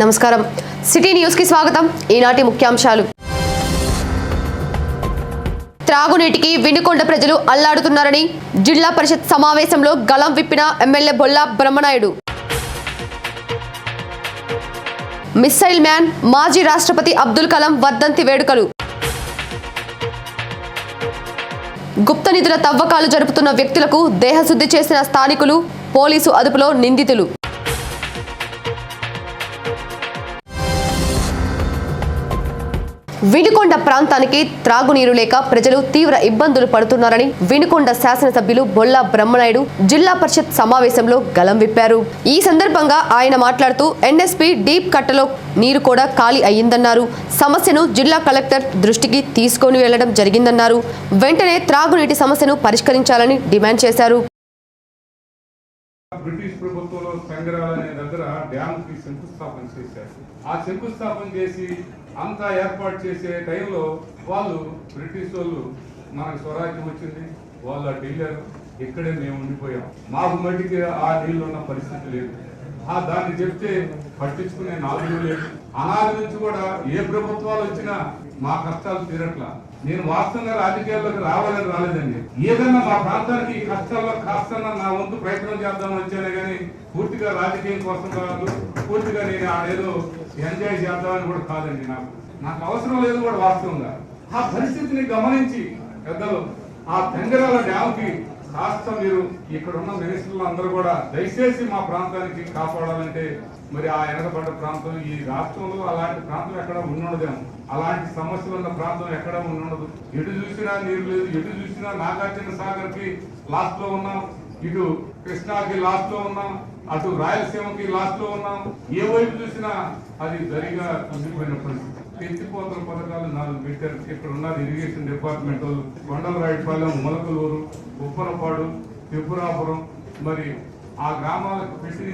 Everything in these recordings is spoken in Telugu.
నమస్కారం. సిటీ న్యూస్కి స్వాగతం. ఈనాటి ముఖ్యాంశాలు. త్రాగునీటికి వినుకొండ ప్రజలు అల్లాడుతున్నారని జిల్లా పరిషత్ సమావేశంలో గలం విప్పిన MLA Bolla Brahmanaidu. Missile man మాజీ రాష్ట్రపతి అబ్దుల్ కలాం వర్ధంతి వేడుకలు. గుప్త నిధుల తవ్వకాలు జరుపుతున్న వ్యక్తులకు దేహశుద్ధి చేసిన స్థానికులు పోలీసు అదుపులో నిందితులు. వినుకొండ ప్రాంతానికి త్రాగునీరు లేక ప్రజలు తీవ్ర ఇబ్బందులు పడుతున్నారని వినుకొండ శాసనసభ్యులు బొల్లా బ్రహ్మనాయుడు జిల్లా పరిషత్ సమావేశంలో గలం విప్పారు. ఈ సందర్భంగా ఆయన మాట్లాడుతూ ఎన్ఎస్పి డీప్ కట్టలో నీరు కూడా ఖాళీ అయ్యిందన్నారు. సమస్యను జిల్లా కలెక్టర్ దృష్టికి తీసుకొని వెళ్ళడం జరిగిందన్నారు. వెంటనే త్రాగునీటి సమస్యను పరిష్కరించాలని డిమాండ్ చేశారు. బ్రిటిష్ ప్రభుత్వంలో సంగ్రహాల అనే దగ్గర డ్యామ్కి శంకుస్థాపన చేశారు. ఆ శంకుస్థాపన చేసి అంతా ఏర్పాటు చేసే టైంలో వాళ్ళు బ్రిటిష్ వాళ్ళు మనకు స్వరాజ్యం వచ్చింది. వాళ్ళు అటు వెళ్ళారు ఇక్కడే మేము ఉండిపోయాం. మాకు మట్టికి ఆ నీళ్ళు ఉన్న పరిస్థితి లేదు. ఆ దాన్ని చెప్తే పట్టించుకునే నాలుగు లేదు. అనాది నుంచి కూడా ఏ ప్రభుత్వాలు వచ్చినా మా కష్టాలు తీరట్లా. నేను వాస్తవంగా రాజకీయాల్లోకి రావాలని రాలేదండి. ఏదన్నా మా ప్రాంతానికి ఈ కష్టాల్లో కాస్త నా వంతు ప్రయత్నం చేద్దామని వచ్చానే కానీ పూర్తిగా రాజకీయం కోసం కాదు పూర్తిగా నేను ఆడేదో ఎంజాయ్ చేద్దామని కూడా కాదండి నాకు. నాకు అవసరం లేదు కూడా వాస్తవంగా. ఆ పరిస్థితిని గమనించి పెద్దలు ఆ తెంగరాల డ్యామ్కి కాస్త మీరు ఇక్కడ ఉన్న మినిస్టర్లు అందరూ కూడా దయచేసి మా ప్రాంతానికి కాపాడాలంటే మరి ఆ వెనకబడ్డ ప్రాంతం ఈ రాష్ట్రంలో అలాంటి ప్రాంతం ఎక్కడ ఉండదేమో అలాంటి సమస్యలు ఉన్న ప్రాంతం ఎక్కడ ఉండదు. ఎటు చూసినా నీరు లేదు ఎటు చూసినా నాగార్జున సాగర్కి లాస్ట్లో ఉన్నాం. ఇటు కృష్ణాకి లాస్ట్లో ఉన్నాం. అటు రాయలసీమకి లాస్ట్లో ఉన్నాం. ఏ వైపు చూసినా అది దరిగా ఉండిపోయిన పరిస్థితి. ఎత్తిపోతల పథకాలు నాలుగు పెట్టారు. ఇక్కడ ఉన్నది ఇరిగేషన్ డిపార్ట్మెంట్ వాళ్ళు కొండలరాయుడుపాలెం మొలకలూరు ఉప్పలపాడు త్రిపురాపురం మరి ఆ గ్రామాలకు పెట్టి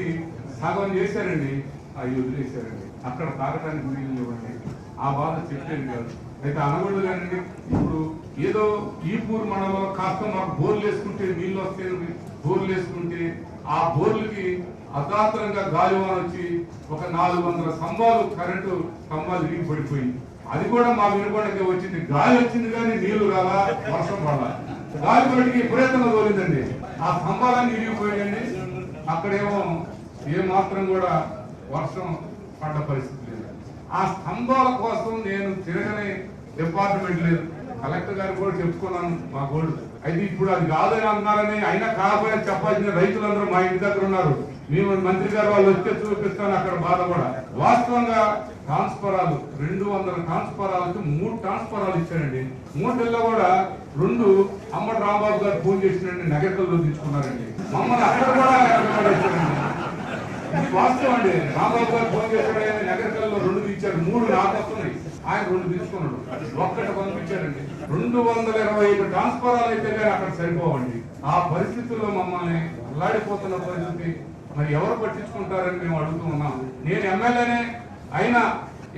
సగం చేశారండి. అవి వదిలేశారండి. అక్కడ తాగటానికి నీళ్ళు ఇవ్వండి ఆ బాధ చెప్పేది కాదు. అయితే అనగొండ కానండి ఇప్పుడు ఏదో ఈపూర్ మండలంలో కాస్త మాకు బోర్లు వేసుకుంటే నీళ్ళు వస్తే బోర్లు వేసుకుంటే ఆ బోర్లకి అగాత్రంగా గాలివాన వచ్చి ఒక నాలుగు వందల స్తంభాలు కరెంటు స్తంభాలు విరిగి పడిపోయింది అది కూడా మా వినుకొండకి వచ్చింది. గాలి వచ్చింది కానీ నీళ్ళు రాలా వర్షం పడాల గాలి పడికి విపరీతంగా తోలిందండి. ఆ స్తంభాలన్నీ విరిగిపోయాయండి అక్కడేమో ఏ మాత్రం కూడా వర్షం పడ్డ పరిస్థితి లేదు. ఆ స్తంభాల కోసం నేను తిరగని డిపార్ట్మెంట్ లేదు. కలెక్టర్ గారు కూడా చెప్పుకున్నాను మా గోల్డ్. అయితే ఇప్పుడు అది కాదని అన్నారని అయినా కాకపోయినా చెప్పాల్సిన రైతులందరూ మా ఇంటి దగ్గర ఉన్నారు. మేము మంత్రి గారు వాళ్ళు వచ్చే చూపిస్తాను అక్కడ బాధ కూడా. వాస్తవంగా ట్రాన్స్ఫరాలు రెండు వందల ట్రాన్స్ఫరాలకు మూడు ట్రాన్స్ఫరాలు ఇచ్చారండి. మూటల్లో కూడా రెండు అమ్మటి రాంబాబు గారు ఫోన్ చేసినండి నగరికల్లో తీసుకున్నారండి. మమ్మల్ని అక్కడ కూడా ఇది వాస్తవం అండి. రాంబాబు గారు ఫోన్ చేశాడు నగరికల్లో రెండు ఇచ్చారు మూడు నాకు వస్తున్నాయి. ఆయన రెండు తీసుకున్నాడు ఒక్కటి పంపించారండి రెండు వందల ఇరవై ఐదు ట్రాన్స్ఫరాలు అయితే కానీ అక్కడ సరిపోవండి. ఆ పరిస్థితుల్లో మమ్మల్ని అల్లాడిపోతున్న పరిస్థితి మరి ఎవరు పట్టించుకుంటారని మేము అడుగుతూ ఉన్నాం. నేను ఎమ్మెల్యేనే అయినా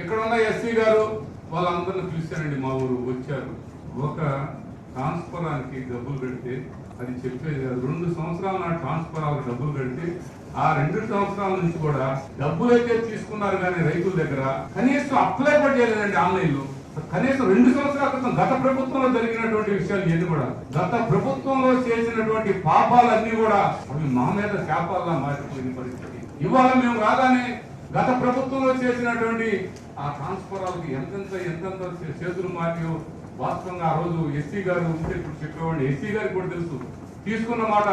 ఇక్కడ ఉన్న ఎస్సీ గారు వాళ్ళందరిని పిలిచారండి. మా ఊరు వచ్చారు. ఒక ట్రాన్స్ఫరానికి డబ్బులు పెడితే అది చెప్పేది కాదు. రెండు సంవత్సరాల నా ట్రాన్స్ఫరాలకు డబ్బులు కడితే ఆ రెండు సంవత్సరాల నుంచి కూడా డబ్బులైతే తీసుకున్నారు కానీ రైతుల దగ్గర కనీసం అప్లై కూడా చేయలేదండి ఆన్లైన్లో కనీసం రెండు సంవత్సరాల క్రితం గత ప్రభుత్వంలో జరిగినటువంటి విషయాలు ఏది కూడా. గత ప్రభుత్వంలో చేసినటువంటి పాపాలన్నీ కూడా అవి మా మీద శాపాల్లా మారిపోయిన పరిస్థితి. ఇవాళ మేము రాగానే గత ప్రభుత్వంలో చేసినటువంటి ఆ ట్రాన్స్ఫరాలకి ఎంతెంత ఎంతెంత చేతులు మారియో వాస్తవంగా ఆ రోజు ఎస్సీ గారు ఉంటే ఇప్పుడు చెప్పేవాడిని. ఎస్సీ గారికి కూడా తెలుసు. తీసుకున్న మాట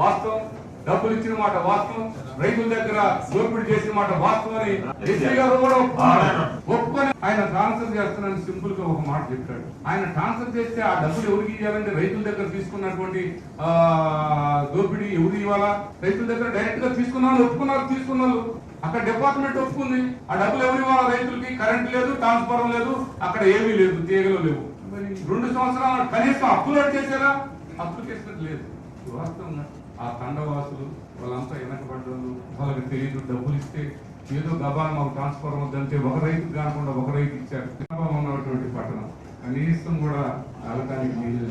వాస్తవం. డబ్బులు ఇచ్చిన మాట వాస్తవం రైతుల దగ్గర దోపిడీ చేసిన మాట వాస్తవం అని ఎస్సీ గారు కూడా ఒప్పుకొని ఆయన ట్రాన్స్ఫర్ చేస్తున్నాను సింపుల్గా ఒక మాట చెప్పాడు. ఆయన ట్రాన్స్ఫర్ చేస్తే ఆ డబ్బులు ఎవరికి ఇవ్వాలంటే రైతుల దగ్గర తీసుకున్నటువంటి ఆ దోపిడీ ఎవరు ఇవ్వాలా? రైతుల దగ్గర డైరెక్ట్గా తీసుకున్నాను ఒప్పుకున్నారు తీసుకున్నారు అక్కడ డిపార్ట్మెంట్ ఒప్పుకుంది. ఆ డబ్బులు ఎవరు ఇవ్వాలా రైతులకి? కరెంట్ లేదు ట్రాన్స్ఫారం లేదు అక్కడ ఏమీ లేదు తీగలు లేవు. మరి రెండు సంవత్సరాలు కనీసం అప్లోడ్ చేశారా అప్లికేషన్ లేదు. వాస్తవం ఆ తండవాసులు వాళ్ళంతా వెనకబడ్డారు. వాళ్ళకి తెలియదు డబ్బులు ఇస్తే ఏదో గబాన్ మాకు ట్రాన్స్ఫర్ వద్దంటే ఒక రైతు కాకుండా ఒక రైతు ఇచ్చారు. గబాన్ ఉన్నటువంటి పట్టణం. కనీసం కూడా తాగటానికి నీళ్ళు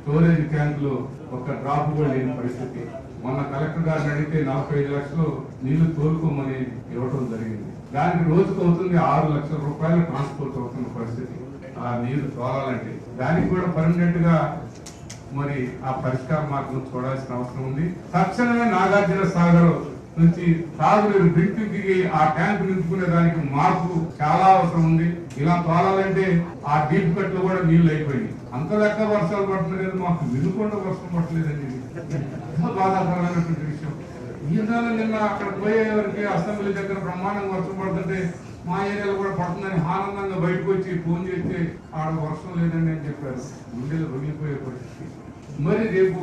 స్టోరేజ్ ట్యాంకులు ఒక డ్రాప్ కూడా లేని పరిస్థితి. మొన్న కలెక్టర్ గారిని అడిగితే నలభై ఐదు లక్షలు నీళ్ళు తోలుకోమని ఇవ్వటం జరిగింది. దానికి రోజుకు అవుతుంది ఆరు లక్షల రూపాయలు ట్రాన్స్పోర్ట్ అవుతున్న పరిస్థితి. ఆ నీరు తోలాలంటే దానికి కూడా పర్మనెంట్గా మరి ఆ పరిష్కార మార్గం చూడాల్సిన అవసరం ఉంది. తక్షణమే నాగార్జున సాగర్ నుంచి తాగునీరు డ్రింకింగ్ ఆ ట్యాంక్ నింపుకునే దానికి మార్పు చాలా అవసరం ఉంది. ఇలా తోలాలంటే ఆ డీప్ కట్లో కూడా నీళ్ళు అయిపోయింది అంత లెక్క వర్షాలు పడుతుంది మాకు. వినుకొండ వర్షం పట్టలేదండి బాధాకరమైనటువంటి విషయం. ఈ నిన్న అక్కడ పోయేవారికి అసెంబ్లీ దగ్గర బ్రహ్మాండంగా వర్షం పడుతుంటే మా ఏరియాలో కూడా పడుతుందని ఆనందంగా బయటకు వచ్చి ఫోన్ చేస్తే ఆడ వర్షం లేదండి అని చెప్పారు. గుండెలు రొగిలిపోయే పరిస్థితి. మరి రేపు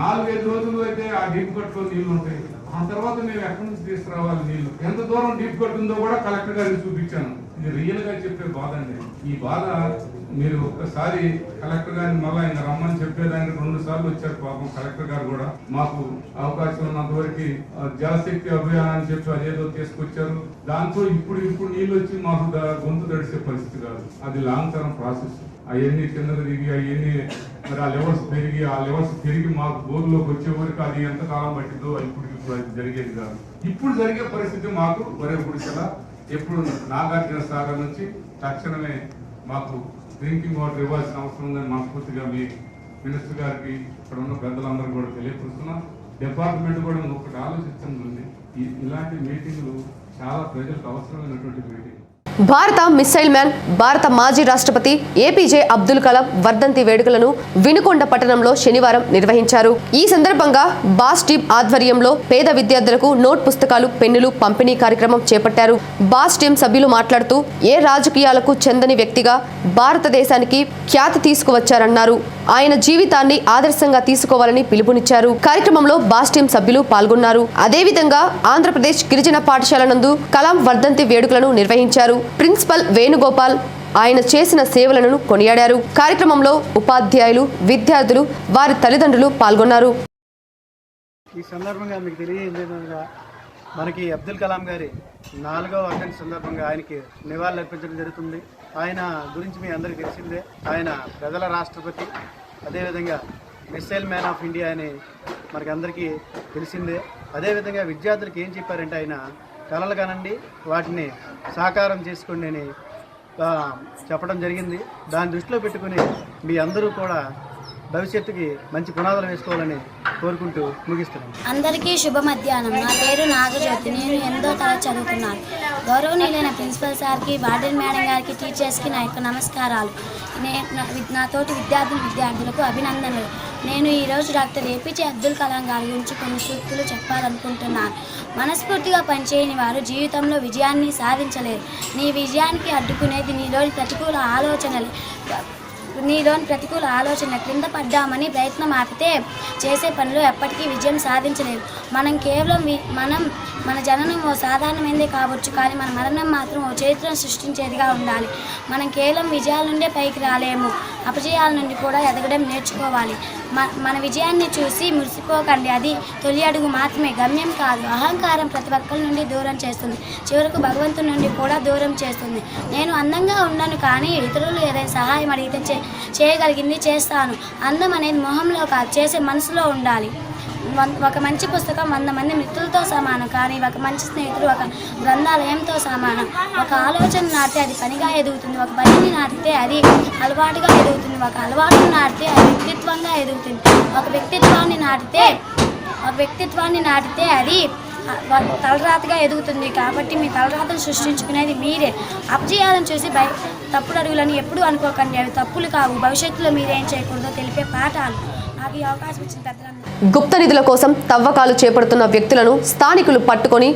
నాలుగైదు రోజులు అయితే ఆ డీప్ కట్లో నీళ్ళు ఉంటాయి. ఆ తర్వాత మేము ఎక్కడి నుంచి తీసుకురావాలి నీళ్ళు ఎంత దూరం డీప్ కట్ ఉందో కూడా కలెక్టర్ గారికి చూపించాను. ఇది రియల్గా చెప్పే బాధ అండి. ఈ బాధ మీరు ఒక్కసారి కలెక్టర్ గారిని మళ్ళీ ఆయన రమ్మని చెప్పేదానికి రెండు సార్లు వచ్చారు పాపం కలెక్టర్ గారు కూడా. మాకు అవకాశం ఉన్నంత వరకు జలశక్తి అభియాన్ అని చెప్పి అదేదో తీసుకొచ్చారు. దాంతో ఇప్పుడు ఇప్పుడు నీళ్ళు వచ్చి మాకు గొంతు తడిసే పరిస్థితి కాదు. అది లాంగ్ టర్మ్ ప్రాసెస్ అవన్నీ కిందకు దిగి అవన్నీ మరి ఆ లెవెల్స్ పెరిగి ఆ లెవెల్స్ తిరిగి మాకు బోర్లోకి వచ్చే వరకు అది ఎంత కాలం పట్టిందో ఇప్పుడు ఇప్పుడు అది జరిగేది కాదు. ఇప్పుడు జరిగే పరిస్థితి మాకు వరే గుడిసెల ఎప్పుడు నాగార్జున సాగర్ నుంచి తక్షణమే మాకు డ్రింకింగ్ వాటర్ ఇవ్వాల్సిన అవసరం ఉందని మనస్ఫూర్తిగా మీ మినిస్టర్ గారికి ఇక్కడ ఉన్న పెద్దలందరూ కూడా తెలియపరుస్తున్నా. డిపార్ట్మెంట్ కూడా ఒకటి ఆలోచించండి ఈ- ఇలాంటి మీటింగ్లు చాలా ప్రజలకు అవసరమైనటువంటి మీటింగ్. భారత మిస్సైల్ మ్యాన్ భారత మాజీ రాష్ట్రపతి ఏపీజే అబ్దుల్ కలాం వర్ధంతి వేడుకలను వినుకొండ పట్టణంలో శనివారం నిర్వహించారు. ఈ సందర్భంగా బాస్ టీమ్ ఆధ్వర్యంలో పేద విద్యార్థులకు నోట్ పుస్తకాలు పెన్నులు పంపిణీ కార్యక్రమం చేపట్టారు. బాస్ టీమ్ సభ్యులు మాట్లాడుతూ ఏ రాజకీయాలకు చెందని వ్యక్తిగా భారతదేశానికి ఖ్యాతి తీసుకువచ్చారన్నారు. ఆయన జీవితాన్ని ఆదర్శంగా తీసుకోవాలని పిలుపునిచ్చారు. కార్యక్రమంలో బాస్ టీం సభ్యులు పాల్గొన్నారు. అదేవిధంగా ఆంధ్రప్రదేశ్ గిరిజన పాఠశాల నందు కలాం వర్ధంతి వేడుకలను నిర్వహించారు. ప్రిన్సిపల్ వేణుగోపాల్ ఆయన చేసిన సేవలను కొనియాడారు. కార్యక్రమంలో ఉపాధ్యాయులు విద్యార్థులు వారి తల్లిదండ్రులు పాల్గొన్నారు. ఈ సందర్భంగా మీకు తెలియజేయగా మనకి అబ్దుల్ కలాం గారి నాలుగవ వర్ధంతి సందర్భంగా ఆయనకి నివాళులర్పించడం జరుగుతుంది. ఆయన గురించి మీ అందరికీ తెలిసిందే. ఆయన ప్రజల రాష్ట్రపతి. అదేవిధంగా మిస్సైల్ మ్యాన్ ఆఫ్ ఇండియా అని మనకి అందరికీ తెలిసిందే. అదేవిధంగా విద్యార్థులకు ఏం చెప్పారంటే ఆయన కళలు కనండి వాటిని సాకారం చేసుకోండి అని చెప్పడం జరిగింది. దాని దృష్టిలో పెట్టుకుని మీ అందరూ కూడా భవిష్యత్తుకి మంచి పునాదులు వేసుకోవాలని కోరుకుంటూ ముగిస్తున్నాను. అందరికీ శుభ మధ్యాహ్నం. నా పేరు నాగజ్యోతి. నేను ఎనిమిదో తరగతి చదువుతున్నాను. గౌరవనీయులైన ప్రిన్సిపల్ సార్కి వార్డెన్ మేడం గారికి టీచర్స్కి నా యొక్క నమస్కారాలు. నేను నా తోటి నాతోటి విద్యార్థి విద్యార్థులకు అభినందనలు. నేను ఈరోజు డాక్టర్ ఏపీజే అబ్దుల్ కలాం గారి గురించి కొన్ని సూక్తులు చెప్పాలనుకుంటున్నాను. మనస్ఫూర్తిగా పనిచేయని వారు జీవితంలో విజయాన్ని సాధించలేరు. నీ విజయానికి అడ్డుకునేది నీలోని ప్రతికూల ఆలోచనలే. నీలోని ప్రతికూల ఆలోచన క్రింద పడ్డామని ప్రయత్నం ఆపితే చేసే పనులు ఎప్పటికీ విజయం సాధించలేవు మనం కేవలం మనం మన జననం ఓ సాధారణమైనదే కావచ్చు కానీ మన మరణం మాత్రం ఓ చరిత్రను సృష్టించేదిగా ఉండాలి. మనం కేవలం విజయాల నుండే పైకి రాలేము. అపజయాల నుండి కూడా ఎదగడం నేర్చుకోవాలి. మన విజయాన్ని చూసి మురిసిపోకండి. అది తొలి అడుగు మాత్రమే. గమ్యం కాదు. అహంకారం ప్రతి ఒక్కరి నుండి దూరం చేస్తుంది. చివరకు భగవంతుని నుండి కూడా దూరం చేస్తుంది. నేను అందంగా ఉన్నాను కానీ ఇతరులు ఏదైనా సహాయం అడిగితే చేయగలిగింది చేస్తాను. అందం అనేది మొహంలో కాదు చేసే మనసులో ఉండాలి. ఒక మంచి పుస్తకం వంద మంది మిత్రులతో సమానం కానీ ఒక మంచి స్నేహితుడు ఒక గ్రంథాలయంతో సమానం. ఒక ఆలోచన నాటితే అది పనిగా ఎదుగుతుంది ఒక పనిని నాటితే అది అలవాటుగా ఎదుగుతుంది ఒక అలవాటును నాటితే అది వ్యక్తిత్వంగా ఎదుగుతుంది. ఒక వ్యక్తిత్వాన్ని నాటితే ఒక వ్యక్తిత్వాన్ని నాటితే అది తలరాతగా ఎదుగుతుంది కాబట్టి మీ తలరాతను సృష్టించుకునేది మీరే. అపజయాలను చూసి బయ తప్పుడు అడుగులని ఎప్పుడూ అనుకోకండి. అవి తప్పులు కావు. భవిష్యత్తులో మీరేం చేయకూడదో తెలిపే పాఠాలు. నాకు ఈ అవకాశం ఇచ్చిన పెద్దలందరూ గుప్త నిధుల కోసం తవ్వకాలు చేపడుతున్న వ్యక్తులను స్థానికులు పట్టుకొని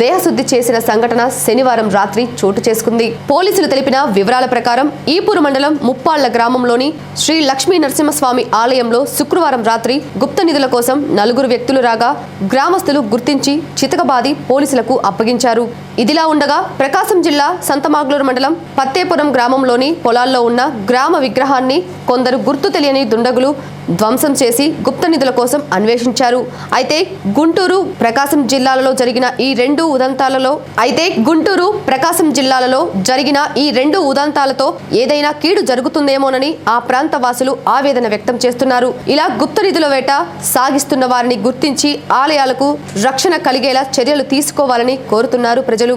దేహశుద్ధి చేసిన సంఘటన శనివారం రాత్రి చోటు చేసుకుంది. పోలీసులు తెలిపిన వివరాల ప్రకారం ఈపూరు మండలం ముప్పాళ్ళ గ్రామంలోని శ్రీ లక్ష్మీ నరసింహస్వామి ఆలయంలో శుక్రవారం రాత్రి గుప్త నిధుల కోసం నలుగురు వ్యక్తులు రాగా గ్రామస్తులు గుర్తించి చితకబాది పోలీసులకు అప్పగించారు. ఇదిలా ఉండగా ప్రకాశం జిల్లా సంతమాగ్లూరు మండలం పత్తేపురం గ్రామంలోని పొలాల్లో ఉన్న గ్రామ విగ్రహాన్ని కొందరు గుర్తు తెలియని దుండగులు ధ్వంసం చేసి గుప్త నిధుల కోసం అన్వేషించారు. అయితే గుంటూరు ప్రకాశం జిల్లాలలో జరిగిన ఈ రెండు ఉదంతాలలో అయితే గుంటూరు ప్రకాశం జిల్లాలలో జరిగిన ఈ రెండు ఉదంతాలతో ఏదైనా కీడు జరుగుతుందేమోనని ఆ ప్రాంత వాసులు ఆవేదన వ్యక్తం చేస్తున్నారు. ఇలా గుప్త నిధుల వేట సాగిస్తున్న వారిని గుర్తించి ఆలయాలకు రక్షణ కలిగేలా చర్యలు తీసుకోవాలని కోరుతున్నారు ప్రజలు.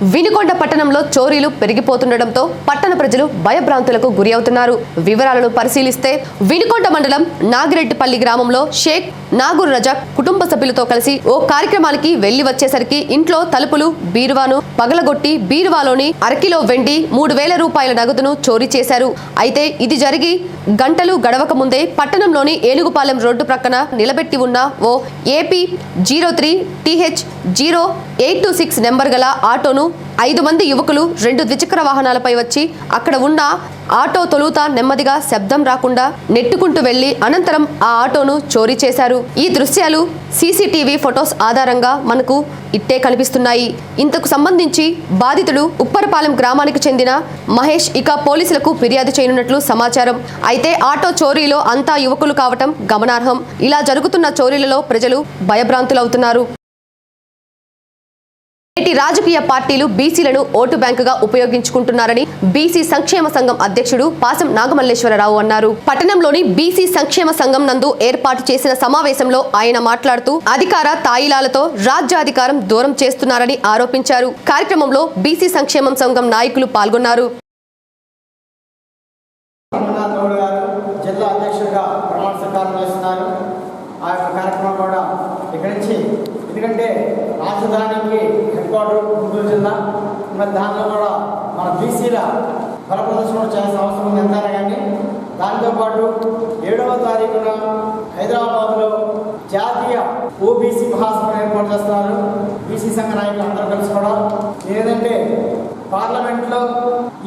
వినుకొండ పట్టణంలో చోరీలు పెరిగిపోతుండటంతో పట్టణ ప్రజలు భయభ్రాంతులకు గురి అవుతున్నారు. వివరాలను పరిశీలిస్తే వినుకొండ మండలం నాగిరెడ్డిపల్లి గ్రామంలో షేక్ నాగూర్ రజాక్ కుటుంబ సభ్యులతో కలిసి ఓ కార్యక్రమానికి వెళ్ళి వచ్చేసరికి ఇంట్లో తలుపులు బీరువాను పగలగొట్టి బీరువాలోని అరకిలో వెండి మూడు వేల రూపాయల నగదును చోరీ చేశారు. అయితే ఇది జరిగి గంటలు గడవక ముందే పట్టణంలోని ఏనుగుపాలెం రోడ్డు ప్రక్కన నిలబెట్టి ఉన్న ఓ AP zero three TH zero eight two six number గల ఆటోను ఐదు మంది యువకులు రెండు ద్విచక్ర వాహనాలపై వచ్చి అక్కడ ఉన్న ఆటో తొలుత నెమ్మదిగా శబ్దం రాకుండా నెట్టుకుంటూ వెళ్ళి అనంతరం ఆ ఆటోను చోరీ చేశారు. ఈ దృశ్యాలు సీసీటీవీ ఫొటోస్ ఆధారంగా మనకు ఇట్టే కనిపిస్తున్నాయి. ఇంతకు సంబంధించి బాధితుడు ఉప్పరపాలెం గ్రామానికి చెందిన మహేష్ ఇక పోలీసులకు ఫిర్యాదు చేయనున్నట్లు సమాచారం. అయితే ఆటో చోరీలో అంతా యువకులు కావటం గమనార్హం. ఇలా జరుగుతున్న చోరీలలో ప్రజలు భయభ్రాంతులవుతున్నారు. నేటి రాజకీయ పార్టీలు బీసీలను ఓటు బ్యాంకుగా ఉపయోగించుకుంటున్నారని బీసీ సంక్షేమ సంఘం అధ్యక్షుడు పాసం నాగమల్లేశ్వరరావు అన్నారు. పట్టణంలోని బీసీ సంక్షేమ సంఘం నందు ఏర్పాటు చేసిన సమావేశంలో ఆయన మాట్లాడుతూ అధికార తాయిలాలతో రాజ్యాధికారం దూరం చేస్తున్నారని ఆరోపించారు. కార్యక్రమంలో బీసీ సంక్షేమం సంఘం నాయకులు పాల్గొన్నారు. ఆ యొక్క కార్యక్రమం కూడా ఇక్కడి నుంచి ఎందుకంటే రాజధానికి హెడ్ గుంటూరు జిల్లా. మరి దానిలో కూడా మన బీసీల బల ప్రదర్శన చేయాల్సిన అవసరం ఉంది ఎంతైనా కానీ దాంతోపాటు ఏడవ తారీఖున హైదరాబాద్లో జాతీయ ఓబీసీ మహాసభను ఏర్పాటు చేస్తున్నారు. బీసీ సంఘ నాయకులు అందరూ కలిసి కూడా. ఏదంటే పార్లమెంట్లో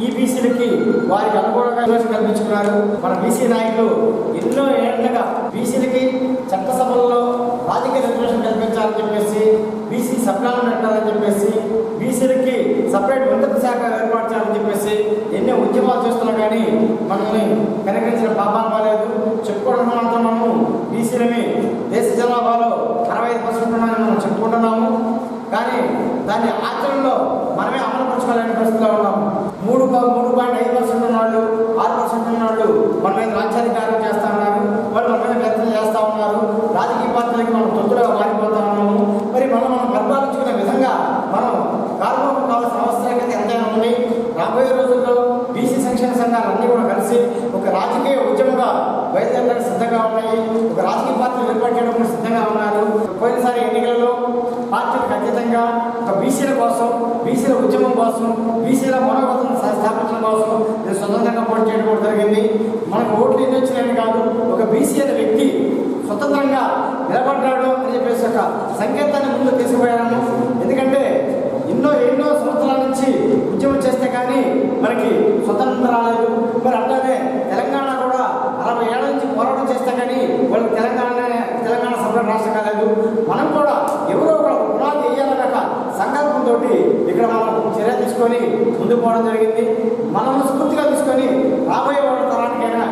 ఈ బీసీలకి వారికి అనుకూలంగా కల్పించుకున్నారు. మన బీసీ నాయకులు ఎన్నో ఏళ్ళుగా బీసీలకి చట్టసభల్లో రాజకీయ రిజర్వేషన్ కల్పించాలని చెప్పేసి సప్లాన్ పెట్టాలని చెప్పేసి బీసీలకి సపరేట్ ఉన్నత శాఖ ఏర్పాటు చేయాలని చెప్పేసి ఎన్నో ఉద్యమాలు చేస్తున్నా కానీ మనల్ని కనికరించిన పాపాలు బాగాలేదు చెప్పుకోవడం మాత్రం మనము బీసీలని దేశ జనాభాలో అరవై ఐదు పర్సెంట్ ఉన్నాయని మనం చెప్పుకుంటున్నాము. కానీ దాన్ని ఆచరణలో మనమే అమలుపరచుకోలేని పరిస్థితిలో ఉన్నాము మూడు మూడు పాయింట్ ఐదు పర్సెంట్ ఉన్నవాళ్ళు ఆరు పర్సెంట్ ఉన్నవాళ్ళు మన మీద రాజ్యాధికారం చేస్తా ఉన్నారు. వాళ్ళు మన మీద వ్యక్తం చేస్తా ఉన్నారు. రాజకీయ పార్టీలకి మనం తొందరగా మారిపోతా ఉన్నాము. మరి మనం మనం పరిపాలించుకునే విధంగా మనం కార్మికులకు కావాల్సిన ఆవశ్యకత ఎంతైనా ఉంది రాబోయే రోజుల్లో బీసీ సంక్షేమ సంఘాలు అన్నీ కూడా కలిసి ఒక రాజకీయ ఉద్యమంగా బయలుదేరడానికి సిద్ధంగా ఉన్నాయి ఒక రాజకీయ పార్టీలు ఏర్పాటు చేయడం సిద్ధంగా ఉన్నారు. పోయినసారి ఎన్నికలలో పార్టీకి అతీతంగా ఒక బీసీల కోసం బీసీల ఉద్యమం కోసం బీసీల మనోగతను స్థాపించడం కోసం నేను స్వతంత్రంగా పోటీ చేయడం కూడా జరిగింది. మనకు ఓట్లు ఎన్ని వచ్చినాయని కాదు ఒక బీసీ అనే వ్యక్తి స్వతంత్రంగా నిలబడ్డాడు అని చెప్పేసి ఒక సంకేతాన్ని ముందు తీసుకుపోయాను. ఎందుకంటే ఎన్నో ఎన్నో సంవత్సరాల నుంచి ఉద్యమం చేస్తే కానీ మనకి స్వతంత్రం రాలేదు. మరి అట్లానే తెలంగాణ కూడా అరవై ఏళ్ళ నుంచి పోరాటం చేస్తే కానీ వాళ్ళకి తెలంగాణ తెలంగాణ సభ రాష్ట్రం కాలేదు. మనం కూడా ఎవరో ఒక పునాది వేయాలనే ఒక సంకల్పంతో ఇక్కడ మనం చర్య తీసుకొని ముందుకు పోవడం జరిగింది. మనం స్ఫూర్తిగా తీసుకొని రాబోయే వాళ్ళ తరానికైనా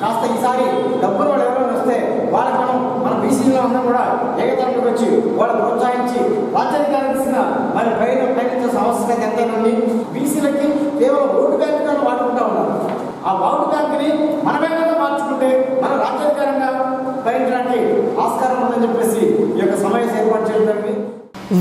కాస్త ఈసారి డబ్బులు వాళ్ళు ఎవరైనా వస్తే వాళ్ళకి మనం మన బీసీలో అందరం కూడా ఏకతరంలోకి వచ్చి వాళ్ళు ప్రోత్సహించి రాజ్యాధికారం ఇచ్చిన మరి పైన ప్రయత్నించాల్సిన సమస్య ఎంతైనా ఉంది. బీసీలకి కేవలం ఓటు బ్యాంకుగా వాడుకుంటా ఉన్నారు. ఆ ఓటు బ్యాంకుని మనమే మార్చుకుంటే మన రాజ్యాధికారంగా భరించడానికి ఆస్కారం ఉందని చెప్పేసి ఈ యొక్క సమావేశం ఏర్పాటు చేయడం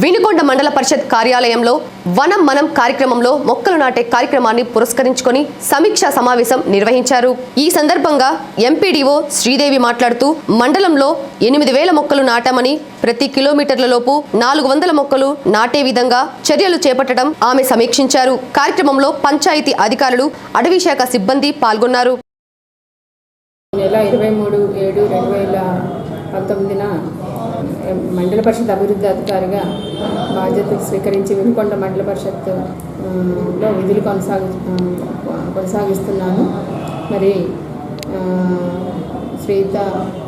వినుకొండ మండల పరిషత్ కార్యాలయంలో వనం మనం కార్యక్రమంలో మొక్కలు నాటే కార్యక్రమాన్ని పురస్కరించుకొని సమీక్షా సమావేశం నిర్వహించారు. ఈ సందర్భంగా ఎంపీడీఓ శ్రీదేవి మాట్లాడుతూ మండలంలో ఎనిమిది వేల మొక్కలు నాటామని ప్రతి కిలోమీటర్లలోపు నాలుగు వందల మొక్కలు నాటే విధంగా చర్యలు చేపట్టడం ఆమె సమీక్షించారు. కార్యక్రమంలో పంచాయతీ అధికారులు అటవీ శాఖ సిబ్బంది పాల్గొన్నారు. నెల ఇరవై మూడు ఏడు రెండు వేల పంతొమ్మిదిన మండల పరిషత్ అభివృద్ధి అధికారిగా బాధ్యతలు స్వీకరించి వినుకొండ మండల పరిషత్లో విధులు కొనసాగి కొనసాగిస్తున్నాను. మరి శ్రీత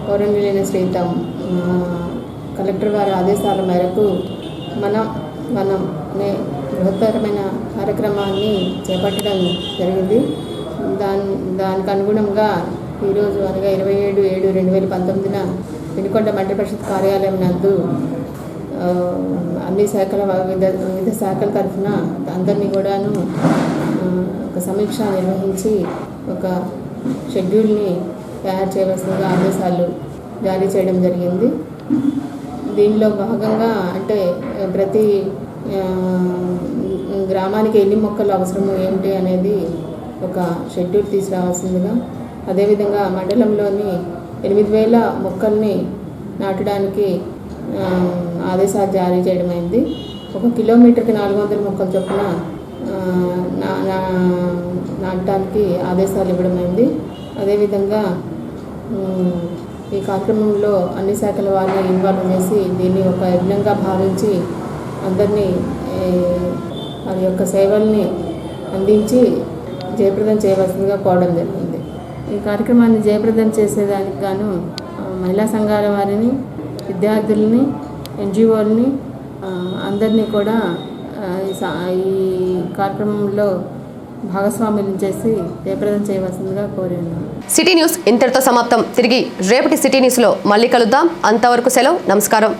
గౌరవనీయులైన శ్రీత కలెక్టర్ గారి ఆదేశాల మేరకు మనం మనం అనే బృహత్తరమైన కార్యక్రమాన్ని చేపట్టడం జరిగింది. దాని దానికి అనుగుణంగా ఈరోజు అనగా ఇరవై ఏడు ఏడు రెండు వేల పంతొమ్మిదిన వినుకొండ మండల పరిషత్ కార్యాలయం నందు అన్ని శాఖల వివిధ వివిధ శాఖల తరఫున అందరినీ కూడాను ఒక సమీక్ష నిర్వహించి ఒక షెడ్యూల్ని తయారు చేయవలసిందిగా ఆదేశాలు జారీ చేయడం జరిగింది. దీనిలో భాగంగా అంటే ప్రతి గ్రామానికి ఎన్ని మొక్కలు అవసరము ఏంటి అనేది ఒక షెడ్యూల్ తీసుకురావాల్సిందిగా అదేవిధంగా మండలంలోని ఎనిమిది వేల మొక్కల్ని నాటడానికి ఆదేశాలు జారీ చేయడమైంది. ఒక కిలోమీటర్కి నాలుగు వందల మొక్కలు చొప్పున నా- నా- నాటడానికి ఆదేశాలు ఇవ్వడమైంది. అదేవిధంగా ఈ కార్యక్రమంలో అన్ని శాఖల వారిని ఇన్వాల్వ్ చేసి దీన్ని ఒక యజ్ఞంగా భావించి అందరినీ వారి యొక్క సేవల్ని అందించి జయప్రదం చేయవలసిందిగా కోవడం జరిగింది. కార్యక్రమాన్ని జయప్రదం చేసేదానికి గాను మహిళా సంఘాల వారిని విద్యార్థుల్ని ఎన్జిఓలని అందరినీ కూడా ఈ కార్యక్రమంలో భాగస్వామ్యం చేసి జయప్రదం చేయవలసిందిగా కోరి సిటీ న్యూస్ ఇంతటితో సమాప్తం. తిరిగి రేపటి సిటీ న్యూస్లో మళ్ళీ కలుద్దాం. అంతవరకు సెలవు. నమస్కారం.